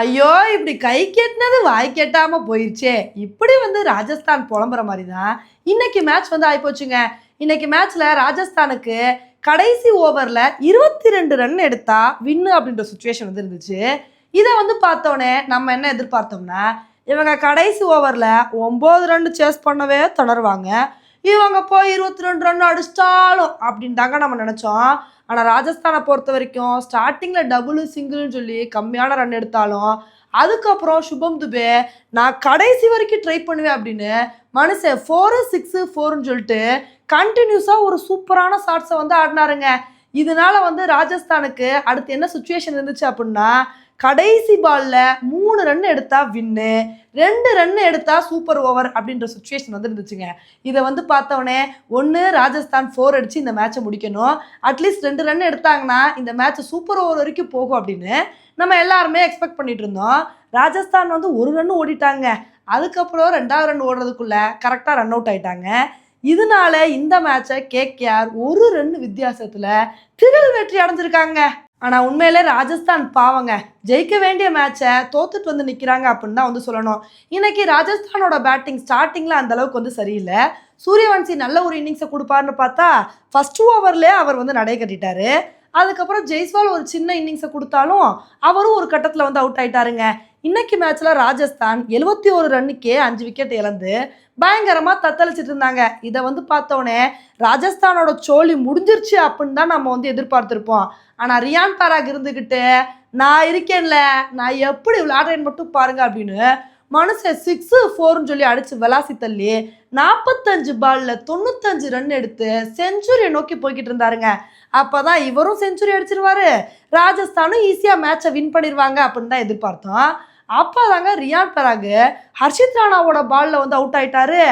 ஐயோ இப்படி கை கெட்டினது வாய் கெட்டாம போயிடுச்சே இப்படி வந்து ராஜஸ்தான் புலம்புற மாதிரி தான் இன்னைக்கு மேட்ச் வந்து ஆயிப்போச்சுங்க. இன்னைக்கு மேட்ச்ல ராஜஸ்தானுக்கு கடைசி ஓவர்ல இருபத்தி ரெண்டு ரன் எடுத்தா வின்னு அப்படின்ற சுச்சுவேஷன் வந்து இருந்துச்சு. இதை வந்து பார்த்தோன்னே நம்ம என்ன எதிர்பார்த்தோம்னா இவங்க கடைசி ஓவரில் ஒம்பது ரன் சேஸ் பண்ணவே தொடருவாங்க. இவங்க போய் இருபத்தி ரெண்டு ரன் அடிச்சிட்டாலும் அப்படின்னு தாங்க நம்ம நினச்சோம். ஆனால் ராஜஸ்தானை பொறுத்த வரைக்கும் ஸ்டார்டிங்கில் டபுள் சிங்கிள்னு சொல்லி கம்மியான ரன் எடுத்தாலும் அதுக்கப்புறம் சுபம் துபே நான் கடைசி வரைக்கும் ட்ரை பண்ணுவேன் அப்படின்னு மனுஷன் ஃபோரு சிக்ஸு ஃபோர்னு சொல்லிட்டு கண்டினியூஸாக ஒரு சூப்பரான ஷாட்ஸை வந்து ஆடினாருங்க. இதனால வந்து ராஜஸ்தானுக்கு அடுத்து என்ன சுச்சுவேஷன் இருந்துச்சு அப்படின்னா கடைசி பால்ல மூணு ரன் எடுத்தா வின்னு ரெண்டு ரன் எடுத்தா சூப்பர் ஓவர் அப்படின்ற சுச்சுவேஷன் வந்து இருந்துச்சுங்க இதை வந்து பார்த்தவொடனே ஒன்று ராஜஸ்தான் ஃபோர் அடிச்சு இந்த மேட்சை முடிக்கணும். அட்லீஸ்ட் ரெண்டு ரன் எடுத்தாங்கன்னா இந்த மேட்ச் சூப்பர் ஓவர் வரைக்கும் போகும் அப்படின்னு நம்ம எல்லாருமே எக்ஸ்பெக்ட் பண்ணிட்டு இருந்தோம். ராஜஸ்தான் வந்து ஒரு ரன் ஓடிட்டாங்க. அதுக்கப்புறம் ரெண்டாவது ரன் ஓடுறதுக்குள்ள கரெக்டாக ரன் அவுட் ஆயிட்டாங்க. இதனால இந்த மேட்சை கேகேஆர் ஒரு ரன் வித்தியாசத்தில் திரள் வெற்றி அடைஞ்சிருக்காங்க. ஆனால் உண்மையிலே ராஜஸ்தான் பாவங்க. ஜெயிக்க வேண்டிய மேட்சை தோத்துட்டு வந்து நிற்கிறாங்க அப்படின்னு தான் வந்து சொல்லணும். இன்னைக்கு ராஜஸ்தானோட பேட்டிங் ஸ்டார்டிங்கில் அந்த அளவுக்கு வந்து சரியில்லை. சூரியவன்சி நல்ல ஒரு இன்னிங்ஸை கொடுப்பாருன்னு பார்த்தா ஃபர்ஸ்ட் ஓவர்லேயே அவர் வந்து நடை கட்டிட்டாரு. அதுக்கப்புறம் ஜெய்ஸ்வால் ஒரு சின்ன இன்னிங்ஸை கொடுத்தாலும் அவரும் ஒரு கட்டத்தில் வந்து அவுட் ஆயிட்டாருங்க. இன்னைக்கு மேட்ச்சில் ராஜஸ்தான் எழுபத்தி ஒரு ரன்னுக்கே அஞ்சு விக்கெட் இழந்து பயங்கரமாக தத்தளிச்சிட்டு இருந்தாங்க. இதை வந்து பார்த்தோன்னே ராஜஸ்தானோட சோழி முடிஞ்சிருச்சு அப்படின்னு தான் நம்ம வந்து எதிர்பார்த்துருப்போம். ஆனால் ரியான் பராக் இருந்துக்கிட்டு நான் இருக்கேன்ல நான் எப்படி விளையாடுறேன்னு மட்டும் பாருங்க அப்படின்னு மனுஷன் சிக்ஸு ஃபோர்னு சொல்லி அடித்து விளாசி தள்ளி நாற்பத்தஞ்சு பாலில் தொண்ணூத்தஞ்சு ரன் எடுத்து செஞ்சுரியை நோக்கி போய்கிட்டு இருந்தாருங்க. அப்போ தான் இவரும் செஞ்சுரி அடிச்சிருவாரு. ராஜஸ்தானும் ஈஸியாக மேட்சை வின் பண்ணிடுவாங்க அப்படின்னு தான் எதிர்பார்த்தோம். அப்போ தாங்க ரியான் பராகு ஹர்ஷித் ராணாவோட பால்ல வந்து அவுட் ஆயிட்டாரு.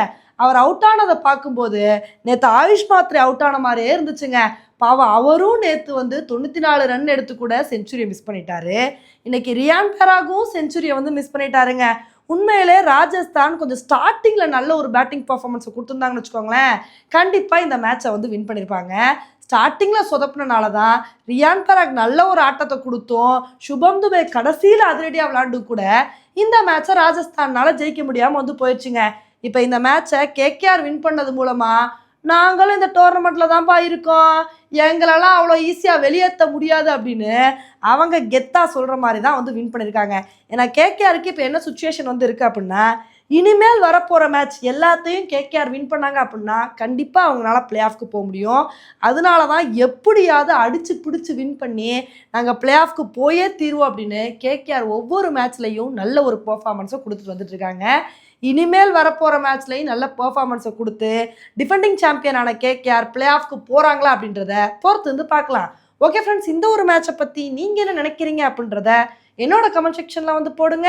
அவர் அவுட் ஆனதை பார்க்கும்போது நேற்று ஆயுஷ் மாத்திரை அவுட் ஆன மாதிரியே இருந்துச்சுங்க. பாவம் அவரும் நேற்று வந்து தொண்ணூற்றி நாலு ரன் எடுத்து கூட செஞ்சுரியை மிஸ் பண்ணிட்டாரு. இன்னைக்கு ரியான் பராகும் செஞ்சுரியை வந்து மிஸ் பண்ணிட்டாருங்க. உண்மையிலே ராஜஸ்தான் கொஞ்சம் ஸ்டார்டிங்கில் நல்ல ஒரு பேட்டிங் பர்ஃபார்மன்ஸை கொடுத்துருந்தாங்கன்னு வச்சுக்கோங்களேன். கண்டிப்பாக இந்த மேட்சை வந்து வின் பண்ணியிருப்பாங்க ஸ்டார்டிங்கில் சொதப்பினால தான் ரியான் பராக் நல்ல ஒரு ஆட்டத்தை கொடுத்தோம் சுபம் துபே கடைசியில் அதிரடியாக விளாண்டு கூட இந்த மேட்சை ராஜஸ்தானால் ஜெயிக்க முடியாமல் வந்து போயிடுச்சுங்க. இப்போ இந்த மேட்சை கேகேஆர் வின் பண்ணது மூலமாக நாங்களும் இந்த டோர்னமெண்ட்டில் தான்ப்பா இருக்கோம். எங்களெல்லாம் அவ்வளோ ஈஸியாக வெளியேற்ற முடியாது அப்படின்னு அவங்க கெத்தாக சொல்கிற மாதிரி தான் வந்து வின் பண்ணியிருக்காங்க ஏன்னா கேகேஆருக்கு இப்போ என்ன சுச்சுவேஷன் வந்து இருக்குது அப்படின்னா இனிமேல் வரப்போகிற மேட்ச் எல்லாத்தையும் கேகேஆர் வின் பண்ணாங்க அப்படின்னா கண்டிப்பாக அவங்களால பிளே ஆஃப்க்கு போக முடியும். அதனால தான் எப்படியாவது அடித்து பிடிச்சி வின் பண்ணி நாங்கள் பிளே ஆஃப்க்கு போயே தீருவோம் அப்படின்னு கேகேஆர் ஒவ்வொரு மேட்ச்லையும் நல்ல ஒரு பர்ஃபார்மன்ஸை கொடுத்துட்டு வந்துட்டு இருக்காங்க. இனிமேல் வரப்போகிற மேட்ச்லையும் நல்ல பர்ஃபார்மன்ஸை கொடுத்து டிஃபெண்டிங் சாம்பியனான கேகேஆர் பிளே ஆஃப்க்கு போகிறாங்களா அப்படின்றத பொறுத்து வந்து பார்க்கலாம். ஓகே ஃப்ரெண்ட்ஸ் இந்த ஒரு மேட்சை பற்றி நீங்கள் என்ன நினைக்கிறீங்க அப்படின்றத என்னோட கமெண்ட் செக்ஷனில் வந்து போடுங்க.